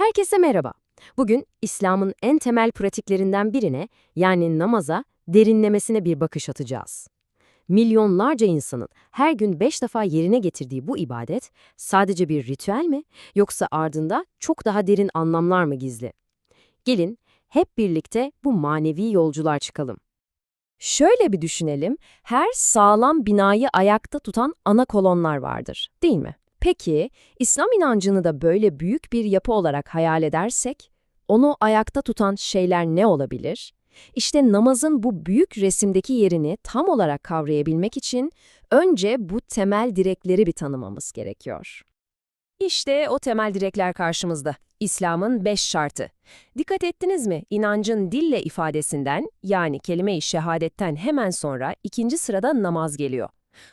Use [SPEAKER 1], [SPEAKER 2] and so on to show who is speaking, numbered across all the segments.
[SPEAKER 1] Herkese merhaba. Bugün İslam'ın en temel pratiklerinden birine, yani namaza, derinlemesine bir bakış atacağız. Milyonlarca insanın her gün beş defa yerine getirdiği bu ibadet, sadece bir ritüel mi, yoksa ardında çok daha derin anlamlar mı gizli? Gelin, hep birlikte bu manevi yolculuğa çıkalım. Şöyle bir düşünelim, her sağlam binayı ayakta tutan ana kolonlar vardır, değil mi? Peki, İslam inancını da böyle büyük bir yapı olarak hayal edersek, onu ayakta tutan şeyler ne olabilir? İşte namazın bu büyük resimdeki yerini tam olarak kavrayabilmek için önce bu temel direkleri bir tanımamız gerekiyor. İşte o temel direkler karşımızda. İslam'ın beş şartı. Dikkat ettiniz mi? İnancın dille ifadesinden, yani kelime-i şehadetten hemen sonra ikinci sırada namaz geliyor.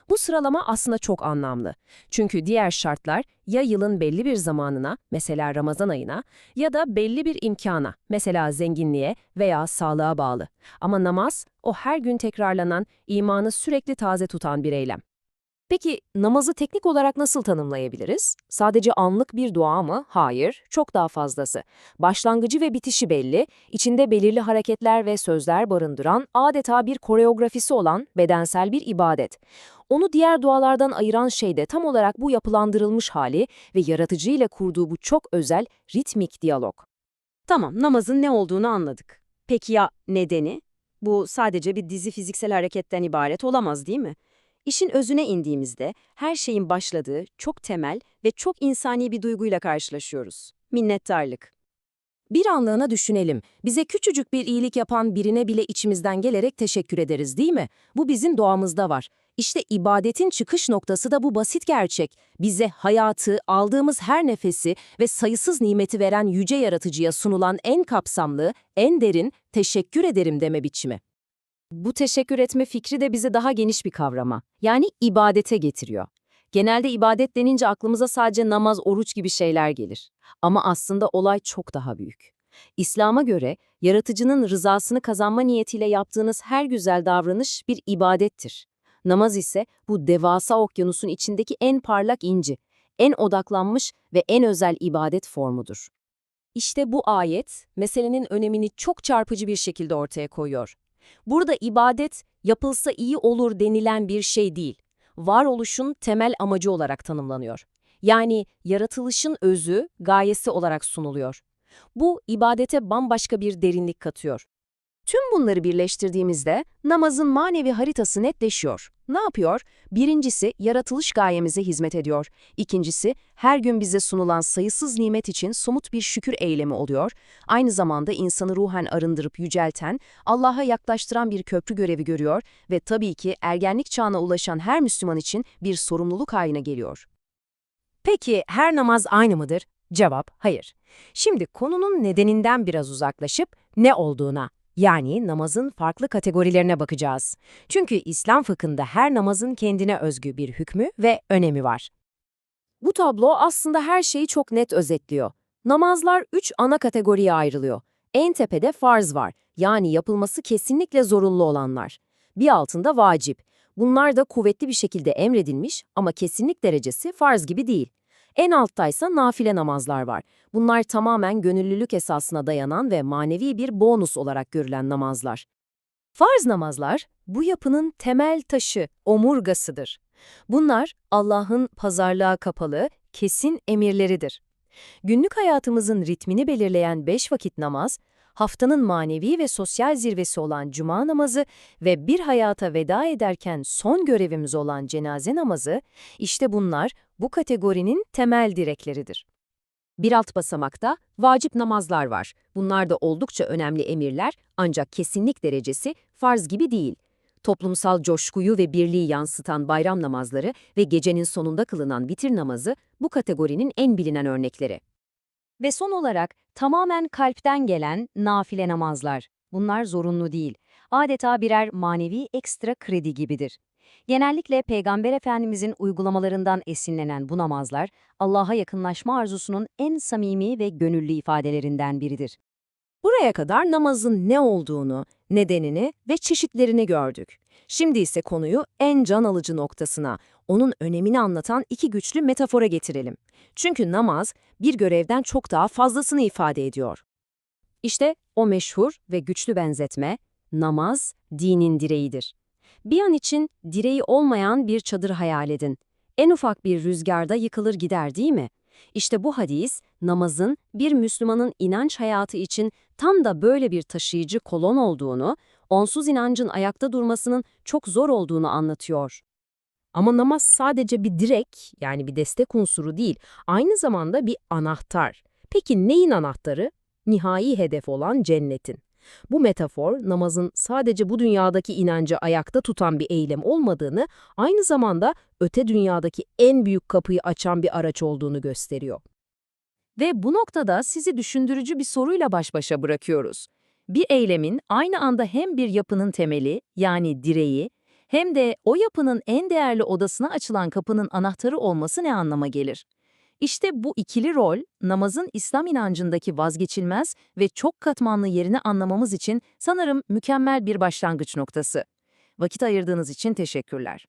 [SPEAKER 1] Bu sıralama aslında çok anlamlı. Çünkü diğer şartlar ya yılın belli bir zamanına, mesela Ramazan ayına, ya da belli bir imkana, mesela zenginliğe veya sağlığa bağlı. Ama namaz, o her gün tekrarlanan, imanı sürekli taze tutan bir eylem. Peki namazı teknik olarak nasıl tanımlayabiliriz? Sadece anlık bir dua mı? Hayır, çok daha fazlası. Başlangıcı ve bitişi belli, içinde belirli hareketler ve sözler barındıran, adeta bir koreografisi olan bedensel bir ibadet. Onu diğer dualardan ayıran şey de tam olarak bu yapılandırılmış hali ve yaratıcı ile kurduğu bu çok özel ritmik diyalog.
[SPEAKER 2] Tamam, namazın ne olduğunu anladık. Peki ya nedeni? Bu sadece bir dizi fiziksel hareketten ibaret olamaz değil mi? İşin özüne indiğimizde her şeyin başladığı çok temel ve çok insani bir duyguyla karşılaşıyoruz. Minnettarlık.
[SPEAKER 1] Bir anlığına düşünelim. Bize küçücük bir iyilik yapan birine bile içimizden gelerek teşekkür ederiz değil mi? Bu bizim doğamızda var. İşte ibadetin çıkış noktası da bu basit gerçek. Bize hayatı, aldığımız her nefesi ve sayısız nimeti veren yüce yaratıcıya sunulan en kapsamlı, en derin teşekkür ederim deme biçimi. Bu teşekkür etme fikri de bizi daha geniş bir kavrama, yani ibadete getiriyor. Genelde ibadet denince aklımıza sadece namaz, oruç gibi şeyler gelir. Ama aslında olay çok daha büyük. İslam'a göre yaratıcının rızasını kazanma niyetiyle yaptığınız her güzel davranış bir ibadettir. Namaz ise bu devasa okyanusun içindeki en parlak inci, en odaklanmış ve en özel ibadet formudur. İşte bu ayet, meselenin önemini çok çarpıcı bir şekilde ortaya koyuyor. Burada ibadet, yapılsa iyi olur denilen bir şey değil, varoluşun temel amacı olarak tanımlanıyor. Yani yaratılışın özü, gayesi olarak sunuluyor. Bu, ibadete bambaşka bir derinlik katıyor. Tüm bunları birleştirdiğimizde namazın manevi haritası netleşiyor. Ne yapıyor? Birincisi, yaratılış gayemize hizmet ediyor. İkincisi, her gün bize sunulan sayısız nimet için somut bir şükür eylemi oluyor. Aynı zamanda insanı ruhen arındırıp yücelten, Allah'a yaklaştıran bir köprü görevi görüyor ve tabii ki ergenlik çağına ulaşan her Müslüman için bir sorumluluk haline geliyor. Peki her namaz aynı mıdır? Cevap, hayır. Şimdi konunun nedeninden biraz uzaklaşıp ne olduğuna, yani namazın farklı kategorilerine bakacağız. Çünkü İslam fıkhında her namazın kendine özgü bir hükmü ve önemi var. Bu tablo aslında her şeyi çok net özetliyor. Namazlar üç ana kategoriye ayrılıyor. En tepede farz var, yani yapılması kesinlikle zorunlu olanlar. Bir altında vacip. Bunlar da kuvvetli bir şekilde emredilmiş ama kesinlik derecesi farz gibi değil. En alttaysa nafile namazlar var. Bunlar tamamen gönüllülük esasına dayanan ve manevi bir bonus olarak görülen namazlar. Farz namazlar, bu yapının temel taşı, omurgasıdır. Bunlar Allah'ın pazarlığa kapalı, kesin emirleridir. Günlük hayatımızın ritmini belirleyen beş vakit namaz, haftanın manevi ve sosyal zirvesi olan cuma namazı ve bir hayata veda ederken son görevimiz olan cenaze namazı, işte bunlar bu kategorinin temel direkleridir. Bir alt basamakta vacip namazlar var. Bunlar da oldukça önemli emirler ancak kesinlik derecesi farz gibi değil. Toplumsal coşkuyu ve birliği yansıtan bayram namazları ve gecenin sonunda kılınan vitir namazı bu kategorinin en bilinen örnekleri. Ve son olarak tamamen kalpten gelen nafile namazlar. Bunlar zorunlu değil. Adeta birer manevi ekstra kredi gibidir. Genellikle Peygamber Efendimizin uygulamalarından esinlenen bu namazlar, Allah'a yakınlaşma arzusunun en samimi ve gönüllü ifadelerinden biridir. Buraya kadar namazın ne olduğunu, nedenini ve çeşitlerini gördük. Şimdi ise konuyu en can alıcı noktasına, onun önemini anlatan iki güçlü metafora getirelim. Çünkü namaz bir görevden çok daha fazlasını ifade ediyor. İşte o meşhur ve güçlü benzetme, namaz dinin direğidir. Bir an için direği olmayan bir çadır hayal edin. En ufak bir rüzgarda yıkılır gider değil mi? İşte bu hadis, namazın bir Müslümanın inanç hayatı için tam da böyle bir taşıyıcı kolon olduğunu, onsuz inancın ayakta durmasının çok zor olduğunu anlatıyor. Ama namaz sadece bir direk, yani bir destek unsuru değil, aynı zamanda bir anahtar. Peki neyin anahtarı? Nihai hedef olan cennetin. Bu metafor, namazın sadece bu dünyadaki inancı ayakta tutan bir eylem olmadığını, aynı zamanda öte dünyadaki en büyük kapıyı açan bir araç olduğunu gösteriyor. Ve bu noktada sizi düşündürücü bir soruyla baş başa bırakıyoruz. Bir eylemin aynı anda hem bir yapının temeli, yani direği, hem de o yapının en değerli odasına açılan kapının anahtarı olması ne anlama gelir? İşte bu ikili rol, namazın İslam inancındaki vazgeçilmez ve çok katmanlı yerini anlamamız için sanırım mükemmel bir başlangıç noktası. Vakit ayırdığınız için teşekkürler.